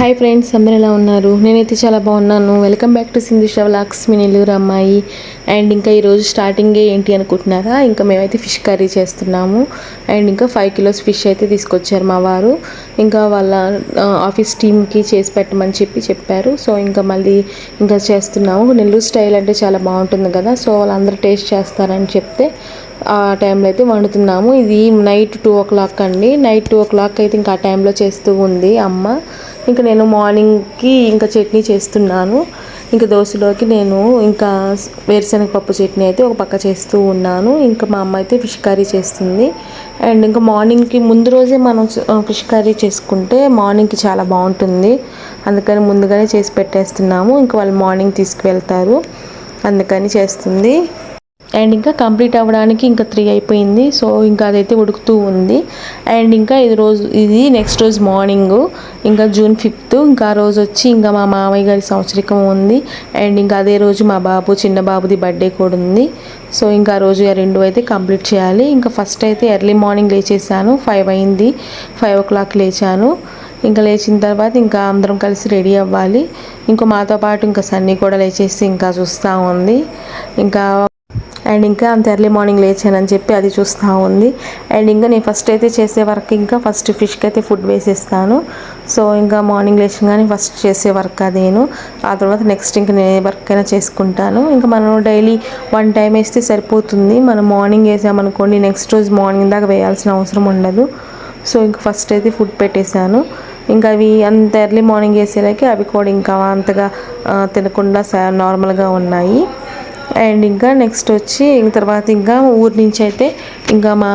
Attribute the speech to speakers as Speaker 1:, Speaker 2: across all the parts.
Speaker 1: Hi friends అందరు ఎలా ఉన్నారు? నేనైతే చాలా బాగున్నాను. వెల్కమ్ బ్యాక్ టు సింధు షవలాక్స్ మీ నెల్లూరు అమ్మాయి. అండ్ ఇంకా ఈరోజు స్టార్టింగే ఏంటి అనుకుంటున్నారా? ఇంకా మేమైతే ఫిష్ కర్రీ చేస్తున్నాము. అండ్ ఇంకా ఫైవ్ కిలోస్ ఫిష్ అయితే తీసుకొచ్చారు మా వారు. ఇంకా వాళ్ళ ఆఫీస్ టీమ్కి చేసి పెట్టమని చెప్పి చెప్పారు. సో ఇంకా మళ్ళీ ఇంకా చేస్తున్నాము. నెల్లూరు స్టైల్ అంటే చాలా బాగుంటుంది కదా. సో వాళ్ళందరూ టేస్ట్ చేస్తారని చెప్తే ఆ టైంలో అయితే వండుతున్నాము. ఇది నైట్ టూ ఓ క్లాక్ అండి. నైట్ టూ ఓ క్లాక్ అయితే ఇంకా ఆ టైంలో చేస్తూ ఉంది అమ్మ. ఇంకా నేను మార్నింగ్కి ఇంకా చట్నీ చేస్తున్నాను. ఇంకా దోశలోకి నేను ఇంకా వేరుశనగ పప్పు చట్నీ అయితే ఒక పక్క చేస్తూ ఉన్నాను. ఇంకా మా అమ్మ అయితే ఫిష్ కర్రీ చేస్తుంది. అండ్ ఇంకా మార్నింగ్కి ముందు రోజే మనం ఫిష్ కర్రీ చేసుకుంటే మార్నింగ్కి చాలా బాగుంటుంది. అందుకని ముందుగానే చేసి పెట్టేస్తున్నాము. ఇంకా వాళ్ళు మార్నింగ్ తీసుకువెళ్తారు. అందుకని చేస్తుంది. అండ్ ఇంకా కంప్లీట్ అవ్వడానికి ఇంకా త్రీ అయిపోయింది. సో ఇంకా అదైతే ఉడుకుతూ ఉంది. అండ్ ఇంకా ఇది రోజు ఇది నెక్స్ట్ రోజు మార్నింగ్. ఇంకా జూన్ ఫిఫ్త్ ఇంకా ఆ రోజు వచ్చి ఇంకా మా మామయ్య గారి సంవత్సరికం ఉంది. అండ్ ఇంకా అదే రోజు మా బాబు చిన్న బాబుది బర్త్డే కూడా ఉంది. సో ఇంకా ఆ రోజు ఆ రెండు అయితే కంప్లీట్ చేయాలి. ఇంకా ఫస్ట్ అయితే ఎర్లీ మార్నింగ్ లేచేసాను. ఫైవ్ అయింది. ఫైవ్ ఓ క్లాక్ లేచాను. ఇంకా లేచిన తర్వాత ఇంకా అందరం కలిసి రెడీ అవ్వాలి. ఇంకా మాతో పాటు ఇంకా సన్నీ కూడా లేచేసి ఇంకా చూస్తూ ఉంది. ఇంకా అండ్ ఇంకా అంత ఎర్లీ మార్నింగ్ లేచానని చెప్పి అది చూస్తూ ఉంది. అండ్ ఇంకా నేను ఫస్ట్ అయితే చేసే వర్క్ ఇంకా ఫస్ట్ ఫిష్కి అయితే ఫుడ్ వేసేస్తాను. సో ఇంకా మార్నింగ్ లేచగానే ఫస్ట్ చేసే వర్క్ అదేను. ఆ తర్వాత నెక్స్ట్ ఇంకా నేను ఏ వర్క్ అయినా చేసుకుంటాను. ఇంకా మనం డైలీ వన్ టైం వేస్తే సరిపోతుంది. మనం మార్నింగ్ వేసామనుకోండి నెక్స్ట్ రోజు మార్నింగ్ దాకా వేయాల్సిన అవసరం ఉండదు. సో ఇంకా ఫస్ట్ అయితే ఫుడ్ పెట్టేశాను. ఇంకా అవి అంత ఎర్లీ మార్నింగ్ వేసేలాకి అవి కూడా ఇంకా అంతగా తినకుండా నార్మల్గా ఉన్నాయి. అండ్ ఇంకా నెక్స్ట్ వచ్చి ఇంక తర్వాత ఇంకా ఊరి నుంచి అయితే ఇంకా మా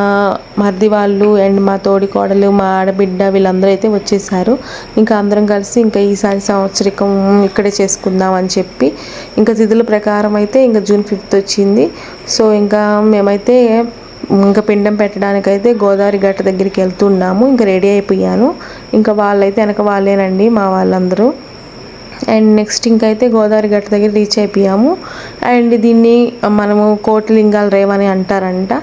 Speaker 1: మరిది వాళ్ళు అండ్ మా తోడి కోడలు మా ఆడబిడ్డ వీళ్ళందరూ అయితే వచ్చేసారు. ఇంకా అందరం కలిసి ఇంకా ఈసారి సంవత్సరికం ఇక్కడే చేసుకుందాం అని చెప్పి ఇంకా తిథుల ప్రకారం అయితే ఇంకా జూన్ ఫిఫ్త్ వచ్చింది. సో ఇంకా మేమైతే ఇంకా పిండం పెట్టడానికైతే గోదావరి గట్ట దగ్గరికి వెళ్తున్నాము ఇంకా రెడీ అయిపోయాను. ఇంకా వాళ్ళైతే వెనక వాళ్ళేనండి మా వాళ్ళందరూ. అండ్ నెక్స్ట్ ఇంకైతే గోదావరి గట్ట దగ్గర రీచ్ అయిపోయాము. అండ్ దీన్ని మనము కోటిలింగాల రేవ్ అని అంటారంట.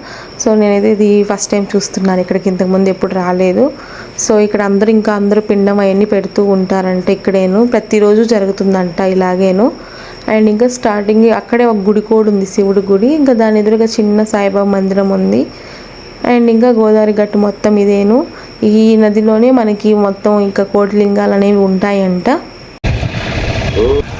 Speaker 1: సో నేనైతే ఇది ఫస్ట్ టైం చూస్తున్నాను. ఇక్కడికి ఇంతకుముందు ఎప్పుడు రాలేదు. సో ఇక్కడ అందరూ ఇంకా అందరూ పిండం అవన్నీ పెడుతూ ఉంటారంట ఇక్కడేను. ప్రతిరోజు జరుగుతుందంట ఇలాగేను. అండ్ ఇంకా స్టార్టింగ్ అక్కడే ఒక గుడి కూడా ఉంది శివుడి గుడి. ఇంకా దాని ఎదురుగా చిన్న సాయిబాబా మందిరం ఉంది. అండ్ ఇంకా గోదావరి గట్టు మొత్తం ఇదేను. ఈ నదిలోనే మనకి మొత్తం ఇంకా కోటిలింగాలు అనేవి ఉంటాయంట.
Speaker 2: Oh.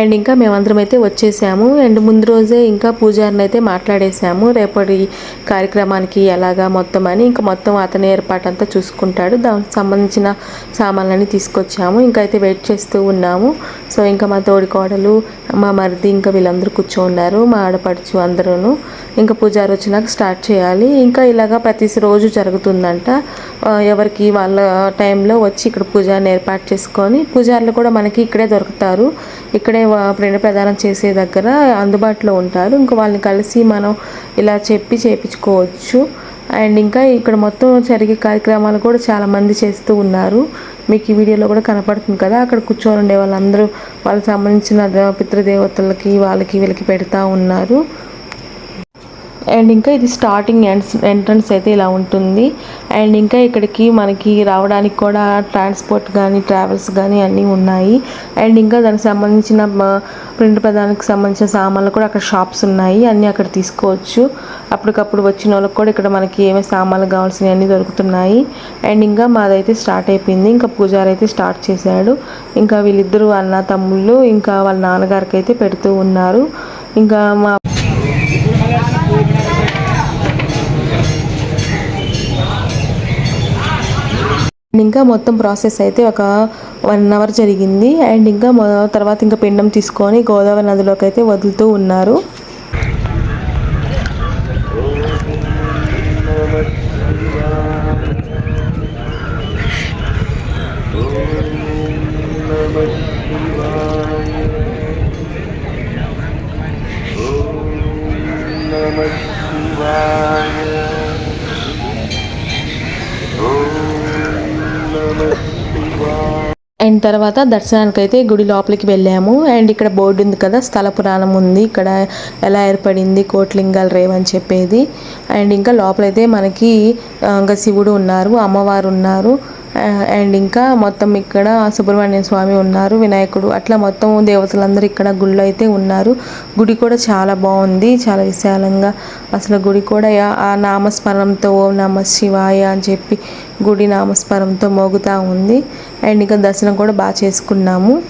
Speaker 1: అండ్ ఇంకా మేమందరం అయితే వచ్చేసాము. అండ్ ముందు రోజే ఇంకా పూజారిని అయితే మాట్లాడేసాము. రేపటి కార్యక్రమానికి ఎలాగా మొత్తం అని ఇంకా మొత్తం అతని ఏర్పాటు అంతా చూసుకుంటాడు. దానికి సంబంధించిన సామాన్లన్నీ తీసుకొచ్చాము. ఇంకా అయితే వెయిట్ చేస్తూ ఉన్నాము. సో ఇంకా మా తోడి కోడలు మా మరిది ఇంకా వీళ్ళందరూ కూర్చోన్నారు. మా ఆడపడుచు అందరూను ఇంకా పూజారి వచ్చినాక స్టార్ట్ చేయాలి. ఇంకా ఇలాగా ప్రతి రోజు జరుగుతుందంట. ఎవరికి వాళ్ళ టైంలో వచ్చి ఇక్కడ పూజారిని ఏర్పాటు చేసుకొని పూజారులు కూడా మనకి ఇక్కడే దొరుకుతారు. ఇక్కడే ప్రదానం చేసే దగ్గర అందుబాటులో ఉంటారు. ఇంకా వాళ్ళని కలిసి మనం ఇలా చెప్పి చేయించుకోవచ్చు అండ్ ఇంకా ఇక్కడ మొత్తం జరిగే కార్యక్రమాలు కూడా చాలామంది చేస్తూ ఉన్నారు. మీకు ఈ వీడియోలో కూడా కనపడుతుంది కదా. అక్కడ కూర్చొని ఉండే వాళ్ళందరూ వాళ్ళకి సంబంధించిన పితృదేవతలకి వాళ్ళకి వీళ్ళకి పెడతా ఉన్నారు. అండ్ ఇంకా ఇది స్టార్టింగ్ ఎంట్రన్స్ అయితే ఇలా ఉంటుంది. అండ్ ఇంకా ఇక్కడికి మనకి రావడానికి కూడా ట్రాన్స్పోర్ట్ కానీ ట్రావెల్స్ కానీ అన్నీ ఉన్నాయి. అండ్ ఇంకా దానికి సంబంధించిన ప్రింట్ పదానికి సంబంధించిన సామాన్లు కూడా అక్కడ షాప్స్ ఉన్నాయి. అన్నీ అక్కడ తీసుకోవచ్చు. అప్పటికప్పుడు వచ్చిన వాళ్ళకి కూడా ఇక్కడ మనకి ఏమేమి సామాన్లు కావాల్సినవి అన్నీ దొరుకుతున్నాయి. అండ్ ఇంకా మాదైతే స్టార్ట్ అయిపోయింది. ఇంకా పూజారి అయితే స్టార్ట్ చేశాడు. ఇంకా వీళ్ళిద్దరూ అన్న తమ్ముళ్ళు ఇంకా వాళ్ళ నాన్నగారికి అయితే పెడుతూ ఉన్నారు. ఇంకా మా ఇంకా మొత్తం ప్రాసెస్ అయితే ఒక వన్ అవర్ జరిగింది. అండ్ ఇంకా తర్వాత ఇంకా పిండం తీసుకొని గోదావరి నదిలోకి అయితే వదులుతూ ఉన్నారు.
Speaker 2: శివాయ ఓం నమ శివాయ ఓం నమ శివాయ
Speaker 1: అండ్ తర్వాత దర్శనానికి అయితే గుడి లోపలికి వెళ్ళాము. అండ్ ఇక్కడ బోర్డు ఉంది కదా స్థల పురాణం ఉంది. ఇక్కడ ఎలా ఏర్పడింది కోట్లింగాల రేవ్ అని చెప్పేది. అండ్ ఇంకా లోపలైతే మనకి ఇంకా శివుడు ఉన్నారు అమ్మవారు ఉన్నారు. అండ్ ఇంకా మొత్తం ఇక్కడ సుబ్రహ్మణ్య స్వామి ఉన్నారు వినాయకుడు. అట్లా మొత్తం దేవతలందరూ ఇక్కడ గుళ్ళు అయితే ఉన్నారు. గుడి కూడా చాలా బాగుంది చాలా విశాలంగా. అసలు గుడి కూడా ఆ నామస్మరణంతో ఓం నమ శివాయ అని చెప్పి గుడి నామస్మరణంతో మోగుతా ఉంది. అండ్ ఇంకా దర్శనం కూడా బాగా చేసుకున్నాము.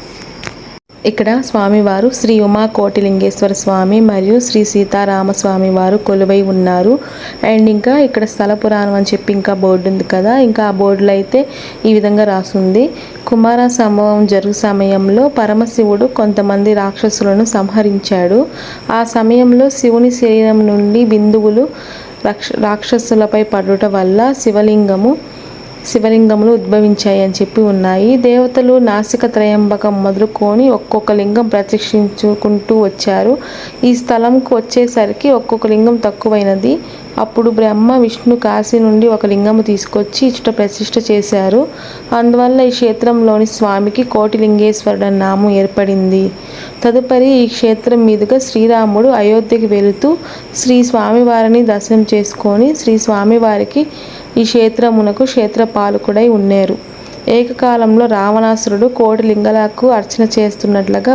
Speaker 1: ఇక్కడ స్వామివారు శ్రీ ఉమా కోటిలింగేశ్వర స్వామి మరియు శ్రీ సీతారామస్వామి వారు కొలువై ఉన్నారు. అండ్ ఇంకా ఇక్కడ స్థల పురాణం అని చెప్పి ఇంకా బోర్డు ఉంది కదా. ఇంకా ఆ బోర్డులో అయితే ఈ విధంగా రాసుంది కుమార సంభవం జరుగు సమయంలో పరమశివుడు కొంతమంది రాక్షసులను సంహరించాడు. ఆ సమయంలో శివుని శరీరం నుండి బిందువులు రాక్ష రాక్షసులపై పడుట వల్ల శివలింగము శివలింగములు ఉద్భవించాయి అని చెప్పి ఉన్నాయి. దేవతలు నాసిక త్రయంబకం మొదలుకొని ఒక్కొక్క లింగం ప్రతిష్ఠించుకుంటూ వచ్చారు. ఈ స్థలంకు వచ్చేసరికి ఒక్కొక్క లింగం తక్కువైనది. అప్పుడు బ్రహ్మ విష్ణు కాశీ నుండి ఒక లింగము తీసుకొచ్చి ఇచ్చట ప్రతిష్ఠ చేశారు. అందువల్ల ఈ క్షేత్రంలోని స్వామికి కోటిలింగేశ్వరుడు నామం ఏర్పడింది. తదుపరి ఈ క్షేత్రం మీదుగా శ్రీరాముడు అయోధ్యకి వెళుతూ శ్రీ స్వామివారిని దర్శనం చేసుకొని శ్రీ స్వామివారికి ఈ క్షేత్రమునకు క్షేత్రపాలకుడై ఉన్నారు. ఏకకాలంలో రావణాసురుడు కోటి లింగలకు అర్చన చేస్తున్నట్లుగా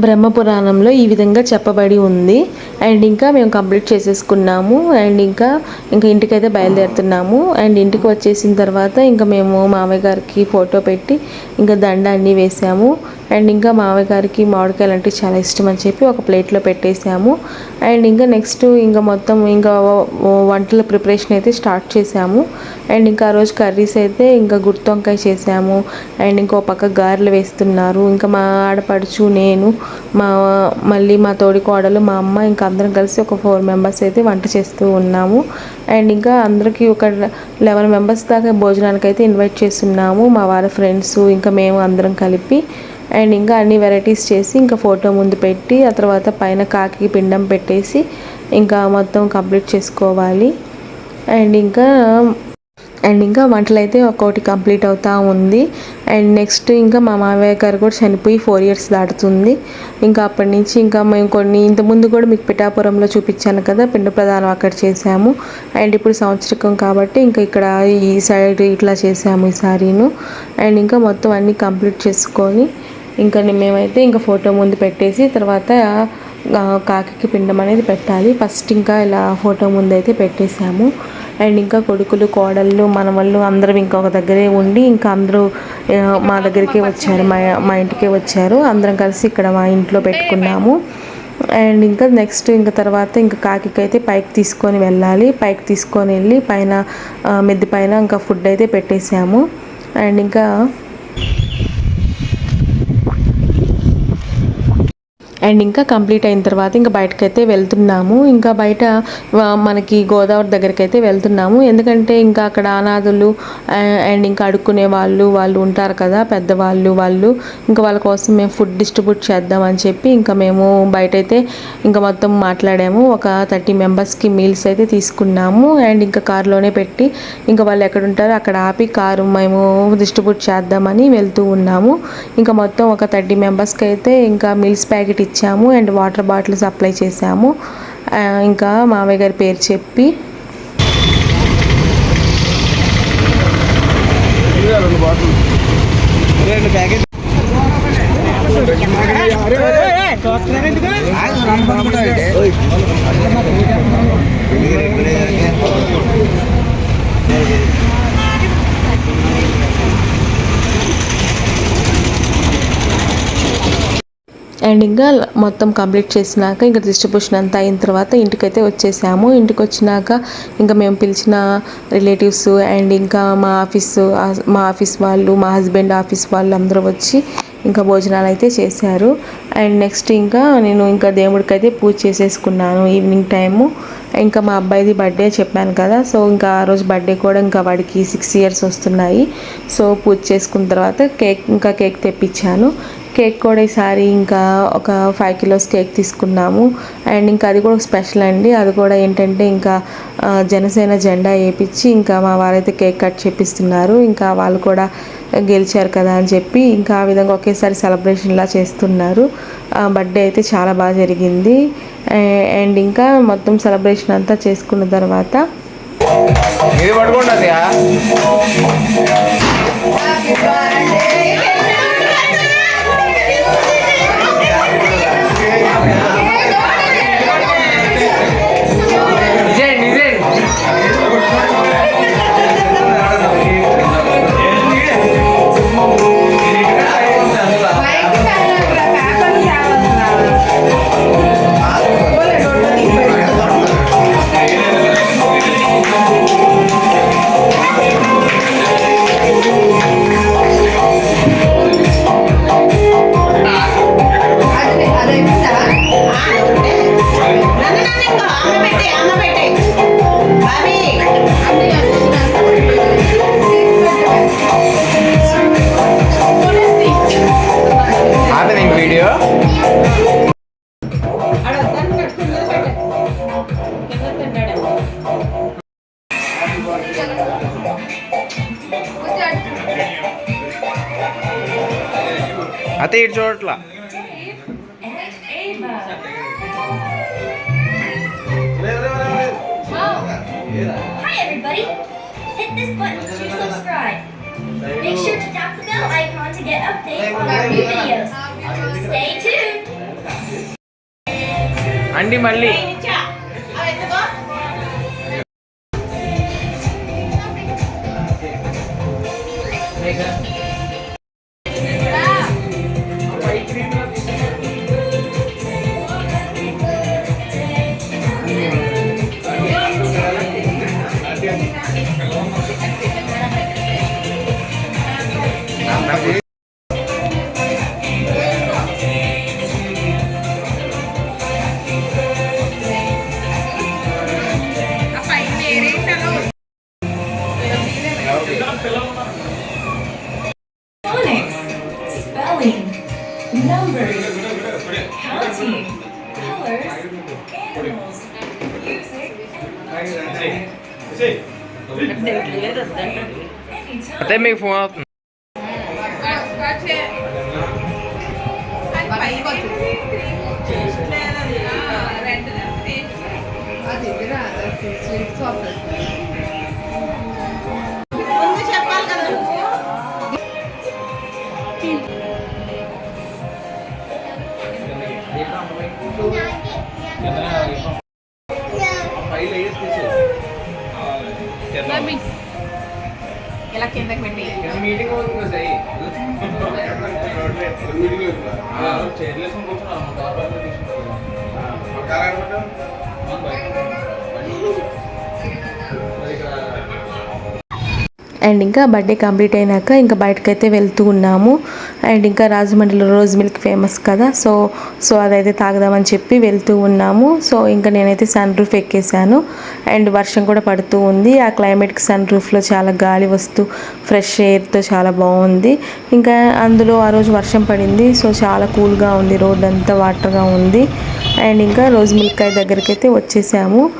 Speaker 1: బ్రహ్మపురాణంలో ఈ విధంగా చెప్పబడి ఉంది. అండ్ ఇంకా మేము కంప్లీట్ చేసేసుకున్నాము. అండ్ ఇంకా ఇంకా ఇంటికైతే బయలుదేరుతున్నాము. అండ్ ఇంటికి వచ్చేసిన తర్వాత ఇంకా మేము మామయ్య గారికి ఫోటో పెట్టి ఇంకా దండ అన్నీ వేసాము అండ్ ఇంకా మామయ్య గారికి మామిడికాయలు అంటే చాలా ఇష్టం అని చెప్పి ఒక ప్లేట్లో పెట్టేసాము అండ్ ఇంకా నెక్స్ట్ ఇంకా మొత్తం ఇంకా వంటల ప్రిపరేషన్ అయితే స్టార్ట్ చేసాము అండ్ ఇంకా ఆ రోజు కర్రీస్ అయితే ఇంకా గుర్తొంకాయ చేసాము అండ్ ఇంకో పక్క గారెలు వేస్తున్నారు. ఇంకా మా ఆడపడుచు నేను మా మళ్ళీ మా తోడి కోడలు మా అమ్మ ఇంకా అందరం కలిసి ఒక ఫోర్ మెంబర్స్ అయితే వంట చేస్తూ ఉన్నాము. అండ్ ఇంకా అందరికీ ఒక లెవెన్ మెంబర్స్ దాకా భోజనానికి అయితే ఇన్వైట్ చేస్తున్నాము. మా వారి ఫ్రెండ్స్ ఇంకా మేము అందరం కలిపి. అండ్ ఇంకా అన్ని వెరైటీస్ చేసి ఇంకా ఫోటో ముందు పెట్టి ఆ తర్వాత పైన కాకి పిండం పెట్టేసి ఇంకా మొత్తం కంప్లీట్ చేసుకోవాలి. అండ్ ఇంకా అండ్ ఇంకా వంటలు అయితే ఒక్కొక్కటి కంప్లీట్ అవుతూ ఉంది. అండ్ నెక్స్ట్ ఇంకా మా మామయ్య గారు కూడా చనిపోయి ఫోర్ ఇయర్స్ దాటుతుంది. ఇంకా అప్పటి నుంచి ఇంకా మేము కొన్ని ఇంతకుముందు కూడా మీకు పిఠాపురంలో చూపించాను కదా పిండ ప్రదానం అక్కడ చేసాము అండ్ ఇప్పుడు సంవత్సరకం కాబట్టి ఇంకా ఇక్కడ ఈ సైడ్ ఇట్లా చేసాము ఈ సారీను. అండ్ ఇంకా మొత్తం అన్నీ కంప్లీట్ చేసుకొని ఇంకా మేమైతే ఇంకా ఫోటో ముందు పెట్టేసి తర్వాత కాకి పిండం అనేది పెట్టాలి. ఫస్ట్ ఇంకా ఇలా ఫోటో ముందు అయితే పెట్టేసాము అండ్ ఇంకా కొడుకులు కోడళ్ళు మనవళ్ళు అందరం ఇంకా ఒక దగ్గరే ఉండి ఇంకా అందరూ మా దగ్గరికే వచ్చారు. మా మా ఇంటికే వచ్చారు. అందరం కలిసి ఇక్కడ మా ఇంట్లో పెట్టుకున్నాము. అండ్ ఇంకా నెక్స్ట్ ఇంకా తర్వాత ఇంకా కాకి అయితే పైకి తీసుకొని వెళ్ళాలి. పైకి తీసుకొని వెళ్ళి పైన మెద్ది పైన ఇంకా ఫుడ్ అయితే పెట్టేసాము అండ్ ఇంకా అండ్ ఇంకా కంప్లీట్ అయిన తర్వాత ఇంకా బయటకైతే వెళ్తున్నాము. ఇంకా బయట మనకి గోదావరి దగ్గరికి అయితే వెళ్తున్నాము. ఎందుకంటే ఇంకా అక్కడ అనాథులు అండ్ ఇంకా అడుక్కునే వాళ్ళు వాళ్ళు ఉంటారు కదా పెద్దవాళ్ళు వాళ్ళు. ఇంకా వాళ్ళ కోసం మేము ఫుడ్ డిస్ట్రిబ్యూట్ చేద్దామని చెప్పి ఇంకా మేము బయట అయితే ఇంకా మొత్తం మాట్లాడాము. ఒక థర్టీ మెంబర్స్కి మీల్స్ అయితే తీసుకున్నాము. అండ్ ఇంకా కారులోనే పెట్టి ఇంకా వాళ్ళు ఎక్కడ ఉంటారో అక్కడ ఆపి కారు మేము డిస్ట్రిబ్యూట్ చేద్దామని వెళ్తూ ఉన్నాము. ఇంకా మొత్తం ఒక థర్టీ మెంబర్స్కి అయితే ఇంకా మీల్స్ ప్యాకెట్ ఇచ్చాము అండ్ వాటర్ బాటిల్ సప్లై చేసాము ఇంకా మామయ్య గారి పేరు చెప్పి అండ్ ఇంకా మొత్తం కంప్లీట్ చేసినాక ఇంకా డిస్ట్రిబ్యూషన్ అంతా అయిన తర్వాత ఇంటికైతే వచ్చేసాము. ఇంటికి వచ్చినాక ఇంకా మేము పిలిచిన రిలేటివ్స్ అండ్ ఇంకా మా ఆఫీస్ మా ఆఫీస్ వాళ్ళు మా హస్బెండ్ ఆఫీస్ వాళ్ళు అందరూ వచ్చి ఇంకా భోజనాలు అయితే చేశారు. అండ్ నెక్స్ట్ ఇంకా నేను ఇంకా దేవుడికి అయితే పూజ చేసేసుకున్నాను ఈవినింగ్ టైము ఇంకా మా అబ్బాయిది బర్త్డే చెప్పాను కదా సో ఇంకా ఆ రోజు బర్త్డే కూడా ఇంకా వాడికి సిక్స్ ఇయర్స్ వస్తున్నాయి. సో పూజ చేసుకున్న తర్వాత కేక్ ఇంకా కేక్ తెప్పించాను. కేక్ కూడా ఈసారి ఇంకా ఒక ఫైవ్ కిలోస్ కేక్ తీసుకున్నాము. అండ్ ఇంకా అది కూడా స్పెషల్ అండి. అది కూడా ఏంటంటే ఇంకా జనసేన జెండా వేపించి ఇంకా మా వారైతే కేక్ కట్ చేపిస్తున్నారు. ఇంకా వాళ్ళు కూడా గెలిచారు కదా అని చెప్పి ఇంకా ఆ విధంగా ఒకేసారి సెలబ్రేషన్లా చేస్తున్నారు. బర్త్డే అయితే చాలా బాగా జరిగింది. అండ్ ఇంకా మొత్తం సెలబ్రేషన్ అంతా చేసుకున్న తర్వాత
Speaker 3: ఇది అతే ఇటు చూడట్లా
Speaker 4: Hi everybody! Hit this button to subscribe. Make sure to tap the bell icon to get updates on our new videos. Stay tuned!
Speaker 3: అండి మళ్ళీ
Speaker 5: spelling, numbers, counting, colors, animals, music, anytime.
Speaker 3: అదే మీకు ఫోన్
Speaker 1: అండ్ ఇంకా birthday complete అయినాక ఇంకా బయటకైతే వెళ్తూ ఉన్నాము. అండ్ ఇంకా రాజమండ్రిలో రోజ్ మిల్క్ ఫేమస్ కదా సో సో అదైతే తాగదామని చెప్పి వెళ్తూ ఉన్నాము. సో ఇంకా నేనైతే సన్ రూఫ్ ఎక్కేసాను అండ్ వర్షం కూడా పడుతూ ఉంది. ఆ క్లైమేట్కి సన్ రూఫ్లో చాలా గాలి వస్తూ ఫ్రెష్ ఎయిర్తో చాలా బాగుంది. ఇంకా అందులో ఆ రోజు వర్షం పడింది. సో చాలా కూల్గా ఉంది. రోడ్ అంతా వాటర్గా ఉంది. అండ్ ఇంకా రోజ్ మిల్క్ దగ్గరికి అయితే వచ్చేసాము.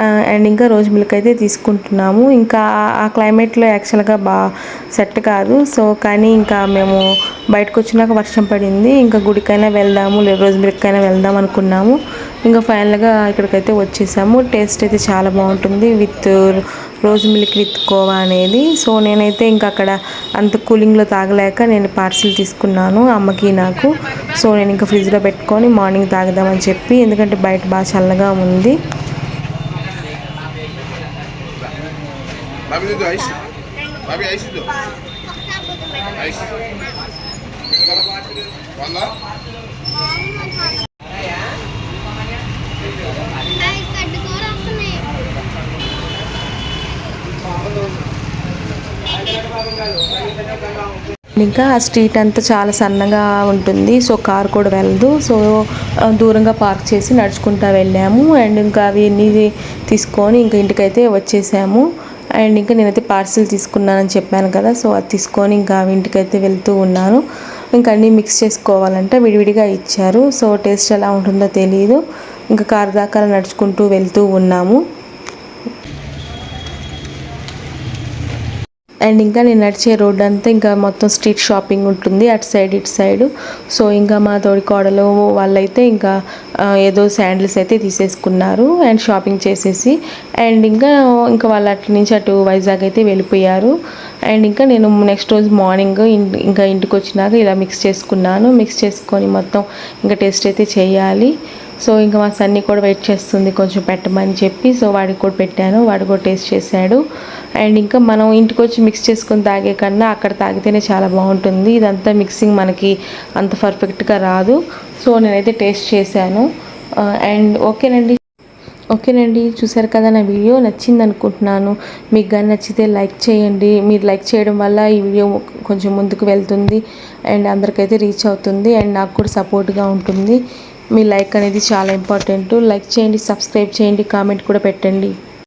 Speaker 1: అండ్ ఇంకా రోజు మిల్క్ అయితే తీసుకుంటున్నాము. ఇంకా ఆ- క్లైమేట్లో యాక్చువల్గా బాగా సెట్ కాదు. సో కానీ ఇంకా మేము బయటకు వచ్చినాక వర్షం పడింది. ఇంకా గుడికైనా వెళ్దాము లేదు రోజు మిల్క్ అయినా వెళ్దాం అనుకున్నాము. ఇంకా ఫైనల్గా ఇక్కడికైతే వచ్చేసాము. టేస్ట్ అయితే చాలా బాగుంటుంది విత్ రోజు మిల్క్ విత్ కోవా అనేది. సో నేనైతే ఇంకా అక్కడ అంత కూలింగ్లో తాగలేక నేను పార్సిల్ తీసుకున్నాను అమ్మకి నాకు. సో నేను ఇంకా ఫ్రిడ్జ్లో పెట్టుకొని మార్నింగ్ తాగుదామని చెప్పి ఎందుకంటే బయట బాగా చల్లగా ఉంది.
Speaker 2: Babi itu ais. Babi ais itu. Ais. Wala?
Speaker 1: ఇంకా ఆ స్ట్రీట్ అంతా చాలా సన్నగా ఉంటుంది సో కార్ కూడా వెళ్ళదు సో దూరంగా పార్క్ చేసి నడుచుకుంటా వెళ్ళాము అండ్ ఇంకా అవి అన్నీ తీసుకొని ఇంకా ఇంటికైతే వచ్చేసాము అండ్ ఇంకా నేనైతే పార్సిల్ తీసుకున్నానని చెప్పాను కదా సో అది తీసుకొని ఇంకా ఇంటికైతే వెళ్తూ ఉన్నాను. ఇంకా అన్నీ మిక్స్ చేసుకోవాలంటే విడివిడిగా ఇచ్చారు. సో టేస్ట్ ఎలా ఉంటుందో తెలియదు ఇంకా కారు దాకా నడుచుకుంటూ వెళ్తూ ఉన్నాము. అండ్ ఇంకా నేను నడిచే రోడ్ అంతా ఇంకా మొత్తం స్ట్రీట్ షాపింగ్ ఉంటుంది. అటు సైడ్ ఇటు సైడ్. సో ఇంకా మా తోడి కోడలు వాళ్ళైతే ఇంకా ఏదో శాండిల్స్ అయితే తీసేసుకున్నారు అండ్ షాపింగ్ చేసేసి. అండ్ ఇంకా ఇంకా వాళ్ళు అటు నుంచి అటు వైజాగ్ అయితే వెళ్ళిపోయారు. అండ్ ఇంకా నేను నెక్స్ట్ రోజు మార్నింగ్ ఇంకా ఇంటికి వచ్చినాక ఇలా మిక్స్ చేసుకున్నాను. మిక్స్ చేసుకొని మొత్తం ఇంకా టేస్ట్ అయితే చేయాలి. సో ఇంకా మా సన్ని కూడా వెయిట్ చేస్తుంది కొంచెం పెట్టమని చెప్పి. సో వాడికి కూడా పెట్టాను వాడు కూడా టేస్ట్ చేశాడు. అండ్ ఇంకా మనం ఇంటికి వచ్చి మిక్స్ చేసుకొని తాగే కన్నా అక్కడ తాగితేనే చాలా బాగుంటుంది. ఇదంతా మిక్సింగ్ మనకి అంత పర్ఫెక్ట్గా రాదు. సో నేనైతే టేస్ట్ చేశాను. అండ్ ఓకేనండి. ఓకేనండి చూసారు కదా నా వీడియో? నచ్చింది అనుకుంటున్నాను. మీకు కానీ నచ్చితే లైక్ చేయండి. మీరు లైక్ చేయడం వల్ల ఈ వీడియో కొంచెం ముందుకు వెళ్తుంది. అండ్ అందరికైతే రీచ్ అవుతుంది. అండ్ నాకు కూడా సపోర్ట్గా ఉంటుంది. మీ లైక్ అనేది చాలా ఇంపార్టెంట్. లైక్ చేయండి సబ్స్క్రైబ్ చేయండి కామెంట్ కూడా పెట్టండి.